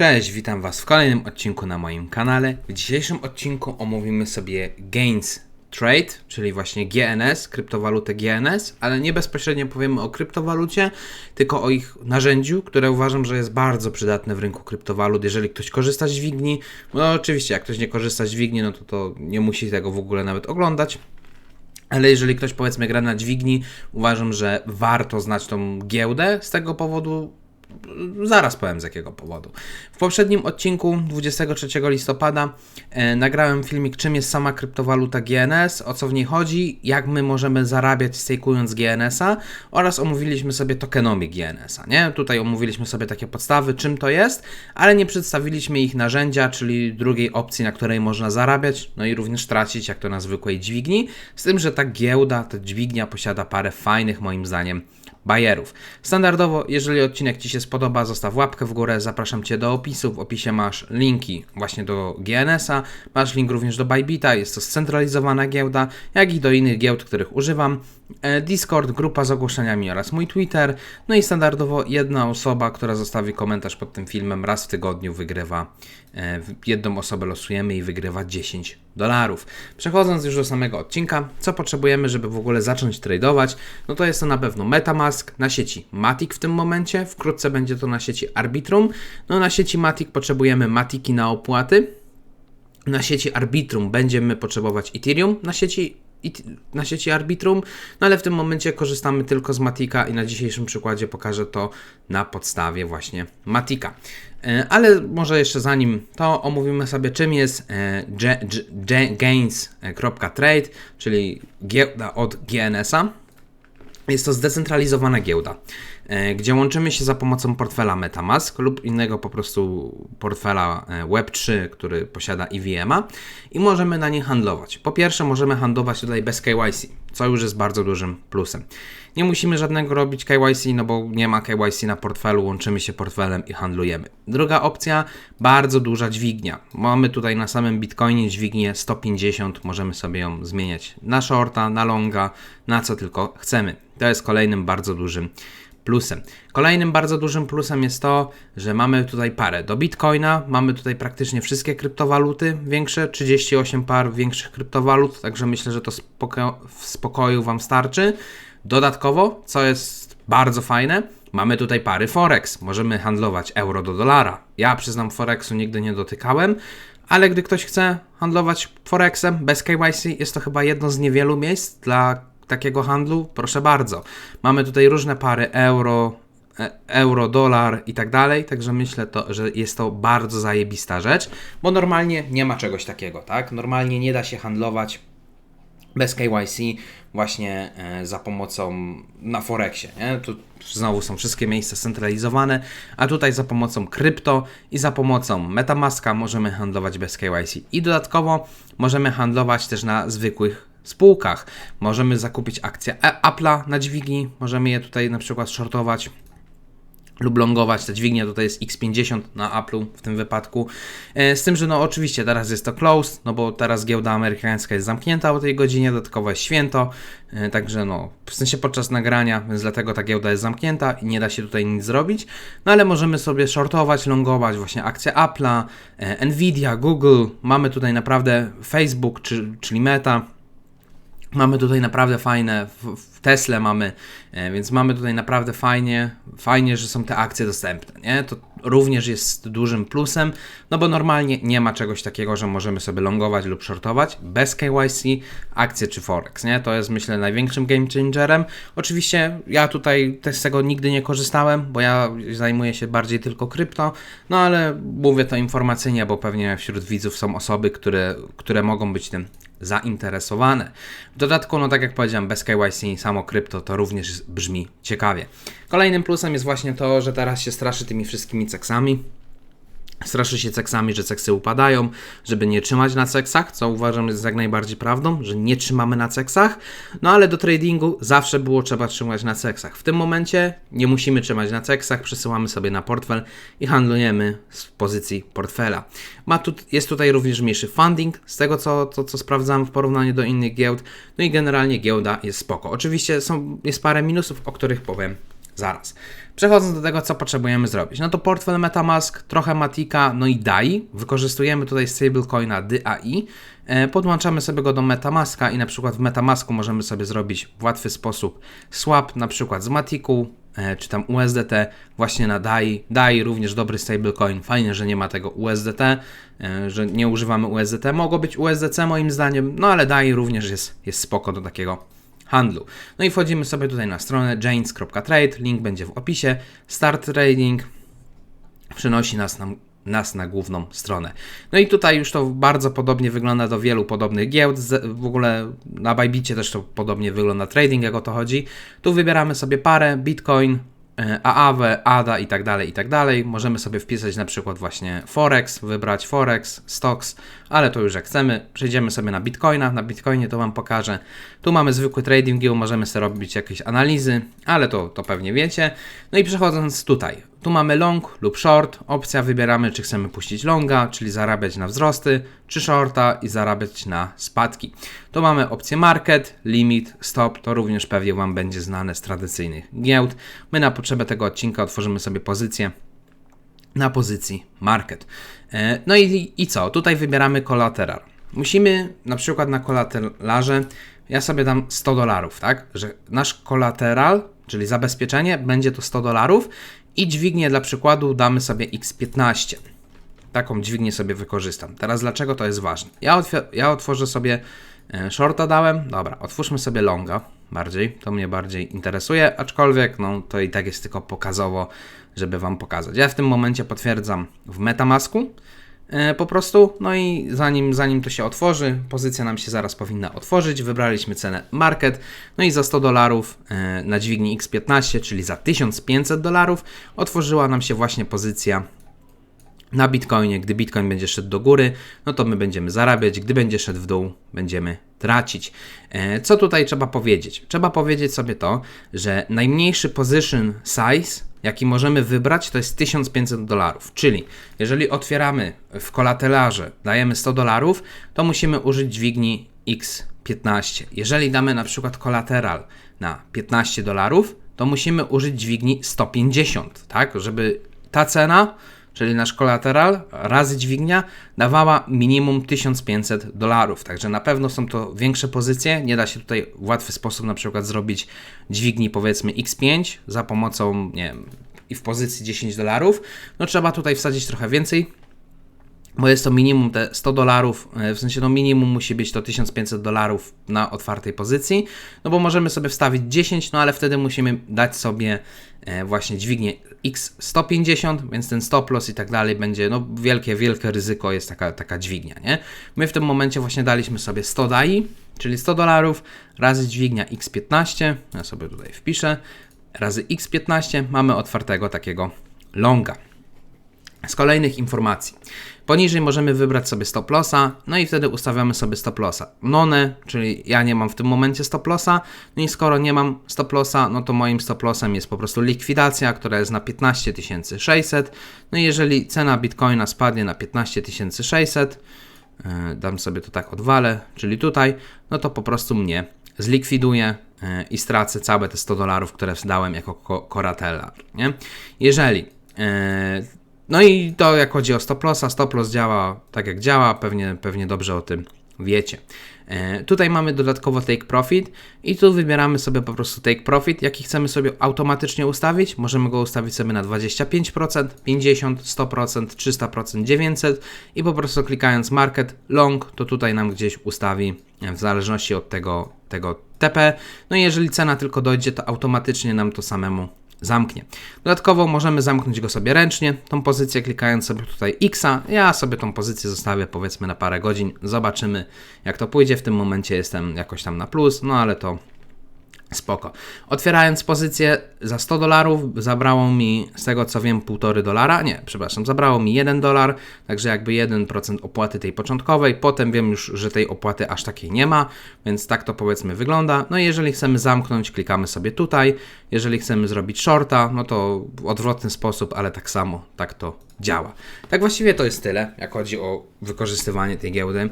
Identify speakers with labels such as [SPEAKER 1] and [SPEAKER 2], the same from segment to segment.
[SPEAKER 1] Cześć, witam Was w kolejnym odcinku na moim kanale. W dzisiejszym odcinku omówimy sobie Gains Trade, czyli właśnie GNS, kryptowalutę GNS, ale nie bezpośrednio powiemy o kryptowalucie, tylko o ich narzędziu, które uważam, że jest bardzo przydatne w rynku kryptowalut. Jeżeli ktoś korzysta z dźwigni, no oczywiście, jak ktoś nie korzysta z dźwigni, no to, to nie musi tego w ogóle nawet oglądać. Ale jeżeli ktoś powiedzmy gra na dźwigni, uważam, że warto znać tą giełdę z tego powodu, Zaraz powiem z jakiego powodu. W poprzednim odcinku 23 listopada e, nagrałem filmik, czym jest sama kryptowaluta GNS, o co w niej chodzi, jak my możemy zarabiać stakując GNS-a oraz omówiliśmy sobie tokenomy GNS-a. Nie? Tutaj omówiliśmy sobie takie podstawy, czym to jest, ale nie przedstawiliśmy ich narzędzia, czyli drugiej opcji, na której można zarabiać, no i również tracić, jak to na zwykłej dźwigni. Z tym, że ta giełda, ta dźwignia posiada parę fajnych, moim zdaniem, bajerów. Standardowo, jeżeli odcinek Ci się spodoba, zostaw łapkę w górę, zapraszam Cię do opisu. W opisie masz linki właśnie do GNS-a, masz link również do Bybita, jest to scentralizowana giełda, jak i do innych giełd, których używam. E, Discord, grupa z ogłoszeniami oraz mój Twitter. No i standardowo jedna osoba, która zostawi komentarz pod tym filmem raz w tygodniu wygrywa. E, jedną osobę losujemy i wygrywa 10 dolarów. Przechodząc już do samego odcinka, co potrzebujemy, żeby w ogóle zacząć tradować? No to jest to na pewno Metamask na sieci Matic w tym momencie. Wkrótce będzie to na sieci Arbitrum. No na sieci Matic potrzebujemy Matiki na opłaty. Na sieci Arbitrum będziemy potrzebować Ethereum. Na sieci na sieci Arbitrum, no ale w tym momencie korzystamy tylko z Matika i na dzisiejszym przykładzie pokażę to na podstawie właśnie Matika. E, ale może jeszcze zanim to omówimy sobie czym jest e, gains.trade, czyli giełda od GNS-a. Jest to zdecentralizowana giełda, gdzie łączymy się za pomocą portfela Metamask lub innego po prostu portfela e, Web3, który posiada EVM-a i możemy na nie handlować. Po pierwsze, możemy handlować tutaj bez KYC, co już jest bardzo dużym plusem. Nie musimy żadnego robić KYC, no bo nie ma KYC na portfelu, łączymy się portfelem i handlujemy. Druga opcja, bardzo duża dźwignia. Mamy tutaj na samym Bitcoinie dźwignię 150, możemy sobie ją zmieniać na shorta, na longa, na co tylko chcemy. To jest kolejnym bardzo dużym plusem. Kolejnym bardzo dużym plusem jest to, że mamy tutaj parę do Bitcoina, mamy tutaj praktycznie wszystkie kryptowaluty większe, 38 par większych kryptowalut, także myślę, że to spoko w spokoju Wam starczy. Dodatkowo, co jest bardzo fajne, mamy tutaj pary Forex. Możemy handlować euro do dolara. Ja przyznam, Forexu nigdy nie dotykałem, ale gdy ktoś chce handlować Forexem bez KYC, jest to chyba jedno z niewielu miejsc dla takiego handlu. Proszę bardzo. Mamy tutaj różne pary euro, e, euro, dolar i tak dalej, także myślę, to, że jest to bardzo zajebista rzecz, bo normalnie nie ma czegoś takiego, tak? Normalnie nie da się handlować bez KYC właśnie e, za pomocą na Forexie. Nie? Tu znowu są wszystkie miejsca centralizowane, a tutaj za pomocą krypto i za pomocą Metamaska możemy handlować bez KYC. I dodatkowo możemy handlować też na zwykłych spółkach. Możemy zakupić akcje Apple'a na dźwigni, możemy je tutaj na przykład shortować lub longować. Ta dźwignia tutaj jest X50 na Apple'u w tym wypadku. E, z tym, że no oczywiście teraz jest to closed, no bo teraz giełda amerykańska jest zamknięta o tej godzinie, dodatkowo jest święto, e, także no w sensie podczas nagrania, więc dlatego ta giełda jest zamknięta i nie da się tutaj nic zrobić. No ale możemy sobie shortować, longować właśnie akcje Apple'a, e, Nvidia, Google, mamy tutaj naprawdę Facebook, czy, czyli Meta, Mamy tutaj naprawdę fajne, w Tesla mamy, e, więc mamy tutaj naprawdę fajnie, fajnie, że są te akcje dostępne, nie? To również jest dużym plusem, no bo normalnie nie ma czegoś takiego, że możemy sobie longować lub shortować bez KYC akcje czy forex, nie? To jest myślę największym game changerem. Oczywiście ja tutaj też z tego nigdy nie korzystałem, bo ja zajmuję się bardziej tylko krypto, no ale mówię to informacyjnie, bo pewnie wśród widzów są osoby, które, które mogą być tym zainteresowane. W dodatku, no tak jak powiedziałem, bez KYC samo krypto to również brzmi ciekawie. Kolejnym plusem jest właśnie to, że teraz się straszy tymi wszystkimi ceksami. Straszy się ceksami, że ceksy upadają, żeby nie trzymać na ceksach, co uważam jest jak najbardziej prawdą, że nie trzymamy na ceksach, no ale do tradingu zawsze było trzeba trzymać na ceksach. W tym momencie nie musimy trzymać na ceksach, przesyłamy sobie na portfel i handlujemy z pozycji portfela. Ma tu, jest tutaj również mniejszy funding, z tego co, co, co sprawdzam w porównaniu do innych giełd, no i generalnie giełda jest spoko. Oczywiście są, jest parę minusów, o których powiem zaraz. Przechodząc do tego, co potrzebujemy zrobić. No to portfel Metamask, trochę Matika, no i DAI. Wykorzystujemy tutaj stablecoina DAI. E, Podłączamy sobie go do Metamaska i na przykład w Metamasku możemy sobie zrobić w łatwy sposób swap, na przykład z Matiku, e, czy tam USDT właśnie na DAI. DAI również dobry stablecoin. Fajnie, że nie ma tego USDT, e, że nie używamy USDT. Mogło być USDC moim zdaniem, no ale DAI również jest, jest spoko do takiego handlu. No i wchodzimy sobie tutaj na stronę janes.trade, link będzie w opisie. Start trading przenosi nas na, nas na główną stronę. No i tutaj już to bardzo podobnie wygląda do wielu podobnych giełd. W ogóle na Bybicie też to podobnie wygląda trading, jak o to chodzi. Tu wybieramy sobie parę, Bitcoin, e, AAW, ADA i tak dalej, i tak dalej. Możemy sobie wpisać na przykład właśnie Forex, wybrać Forex, Stocks, ale to już jak chcemy. Przejdziemy sobie na Bitcoina, na Bitcoinie to Wam pokażę. Tu mamy zwykły trading view, możemy sobie robić jakieś analizy, ale to, to pewnie wiecie. No i przechodząc tutaj, tu mamy long lub short. Opcja wybieramy, czy chcemy puścić longa, czyli zarabiać na wzrosty, czy shorta i zarabiać na spadki. Tu mamy opcję market, limit, stop. To również pewnie Wam będzie znane z tradycyjnych giełd. My na potrzebę tego odcinka otworzymy sobie pozycję na pozycji market. E, No i, i co? Tutaj wybieramy kolateral. Musimy na przykład na kolaterlarze, ja sobie dam 100 dolarów, tak? Że nasz kolateral, czyli zabezpieczenie, będzie to 100 dolarów i dźwignię dla przykładu damy sobie x15. Taką dźwignię sobie wykorzystam. Teraz dlaczego to jest ważne? Ja, ja otworzę sobie shorta dałem. Dobra, otwórzmy sobie longa bardziej. To mnie bardziej interesuje, aczkolwiek no to i tak jest tylko pokazowo, żeby Wam pokazać. Ja w tym momencie potwierdzam w Metamasku e, po prostu. No i zanim, zanim to się otworzy, pozycja nam się zaraz powinna otworzyć. Wybraliśmy cenę market, no i za 100 dolarów e, na dźwigni X15, czyli za 1500 dolarów, otworzyła nam się właśnie pozycja na Bitcoinie. Gdy Bitcoin będzie szedł do góry, no to my będziemy zarabiać, gdy będzie szedł w dół, będziemy tracić. E, Co tutaj trzeba powiedzieć? Trzeba powiedzieć sobie to, że najmniejszy position size, jaki możemy wybrać, to jest 1500 dolarów. Czyli jeżeli otwieramy w kolatelarze, dajemy 100 dolarów, to musimy użyć dźwigni X15. Jeżeli damy na przykład kolateral na 15 dolarów, to musimy użyć dźwigni 150, tak? Żeby ta cena czyli nasz kolateral razy dźwignia dawała minimum 1500 dolarów. Także na pewno są to większe pozycje. Nie da się tutaj w łatwy sposób na przykład zrobić dźwigni powiedzmy X5 za pomocą, nie wiem, i w pozycji 10 dolarów. No trzeba tutaj wsadzić trochę więcej bo jest to minimum te 100 dolarów, e, w sensie no minimum musi być to 1500 dolarów na otwartej pozycji, no bo możemy sobie wstawić 10, no ale wtedy musimy dać sobie e, właśnie dźwignię X150, więc ten stop loss i tak dalej będzie, no wielkie, wielkie ryzyko jest taka, taka dźwignia, nie? My w tym momencie właśnie daliśmy sobie 100 DAI, czyli 100 dolarów razy dźwignia X15, ja sobie tutaj wpiszę, razy X15 mamy otwartego takiego longa. Z kolejnych informacji. Poniżej możemy wybrać sobie stop lossa, no i wtedy ustawiamy sobie stop lossa. None, czyli ja nie mam w tym momencie stop lossa, no i skoro nie mam stop lossa, no to moim stop lossem jest po prostu likwidacja, która jest na 15 600. No i jeżeli cena bitcoina spadnie na 15 600, yy, dam sobie to tak odwalę, czyli tutaj, no to po prostu mnie zlikwiduje yy, i stracę całe te 100 dolarów, które wdałem jako ko- koratelar, nie? Jeżeli yy, no i to jak chodzi o stop lossa, stop loss działa tak jak działa, pewnie, pewnie dobrze o tym wiecie. E, tutaj mamy dodatkowo take profit i tu wybieramy sobie po prostu take profit, jaki chcemy sobie automatycznie ustawić. Możemy go ustawić sobie na 25%, 50%, 100%, 300%, 900% i po prostu klikając market long, to tutaj nam gdzieś ustawi e, w zależności od tego, tego TP. No i jeżeli cena tylko dojdzie, to automatycznie nam to samemu zamknie. Dodatkowo możemy zamknąć go sobie ręcznie, tą pozycję klikając sobie tutaj X. Ja sobie tą pozycję zostawię powiedzmy na parę godzin. Zobaczymy jak to pójdzie. W tym momencie jestem jakoś tam na plus, no ale to spoko. Otwierając pozycję za 100 dolarów zabrało mi z tego co wiem 1,5 dolara, nie, przepraszam, zabrało mi 1 dolar, także jakby 1% opłaty tej początkowej, potem wiem już, że tej opłaty aż takiej nie ma, więc tak to powiedzmy wygląda. No i jeżeli chcemy zamknąć, klikamy sobie tutaj, jeżeli chcemy zrobić shorta, no to w odwrotny sposób, ale tak samo, tak to działa. Tak właściwie to jest tyle, jak chodzi o wykorzystywanie tej giełdy.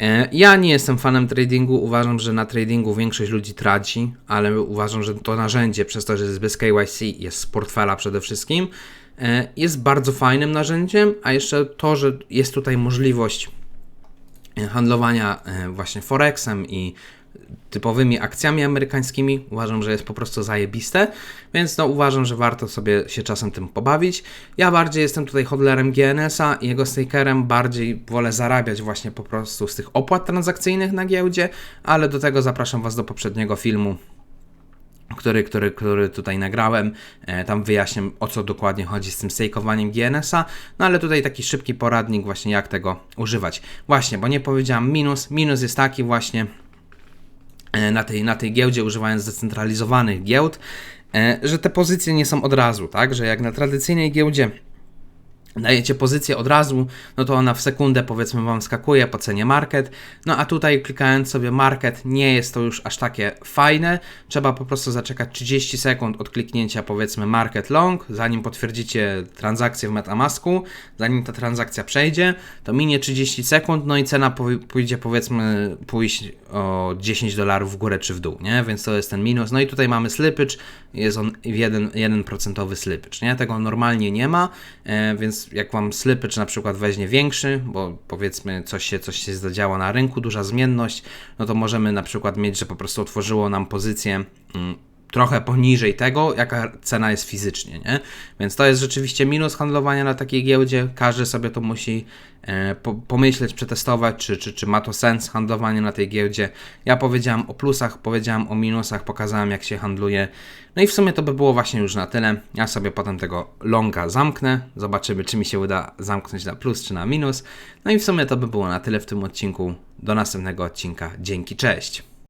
[SPEAKER 1] E, Ja nie jestem fanem tradingu, uważam, że na tradingu większość ludzi traci, ale uważam, że to narzędzie, przez to, że jest bez KYC, jest z portfela przede wszystkim, e, jest bardzo fajnym narzędziem, a jeszcze to, że jest tutaj możliwość handlowania e, właśnie Forexem i typowymi akcjami amerykańskimi uważam, że jest po prostu zajebiste, więc no uważam, że warto sobie się czasem tym pobawić. Ja bardziej jestem tutaj hodlerem GNS-a i jego stakerem, bardziej wolę zarabiać właśnie po prostu z tych opłat transakcyjnych na giełdzie, ale do tego zapraszam Was do poprzedniego filmu, który, który, który tutaj nagrałem. E, tam wyjaśniam o co dokładnie chodzi z tym stakeowaniem GNS-a. No ale tutaj taki szybki poradnik właśnie jak tego używać. Właśnie, bo nie powiedziałam minus. Minus jest taki właśnie na tej, na tej giełdzie, używając zdecentralizowanych giełd, e, że te pozycje nie są od razu, tak? Że jak na tradycyjnej giełdzie dajecie pozycję od razu, no to ona w sekundę powiedzmy Wam skakuje po cenie market, no a tutaj klikając sobie market nie jest to już aż takie fajne, trzeba po prostu zaczekać 30 sekund od kliknięcia powiedzmy market long, zanim potwierdzicie transakcję w Metamasku, zanim ta transakcja przejdzie, to minie 30 sekund, no i cena pójdzie powiedzmy pójść o 10 dolarów w górę czy w dół, nie? Więc to jest ten minus. No i tutaj mamy slippage, jest on 1%, 1% slippage, nie? Tego normalnie nie ma, e, jak Wam slippage na przykład weźmie większy, bo powiedzmy coś się, coś się zadziała na rynku, duża zmienność, no to możemy na przykład mieć, że po prostu otworzyło nam pozycję mm, trochę poniżej tego, jaka cena jest fizycznie, nie? Więc to jest rzeczywiście minus handlowania na takiej giełdzie. Każdy sobie to musi e, po, pomyśleć, przetestować, czy, czy, czy ma to sens handlowanie na tej giełdzie. Ja powiedziałem o plusach, powiedziałem o minusach, pokazałem jak się handluje. No i w sumie to by było właśnie już na tyle. Ja sobie potem tego longa zamknę. Zobaczymy, czy mi się uda zamknąć na plus, czy na minus. No i w sumie to by było na tyle w tym odcinku. Do następnego odcinka. Dzięki, cześć.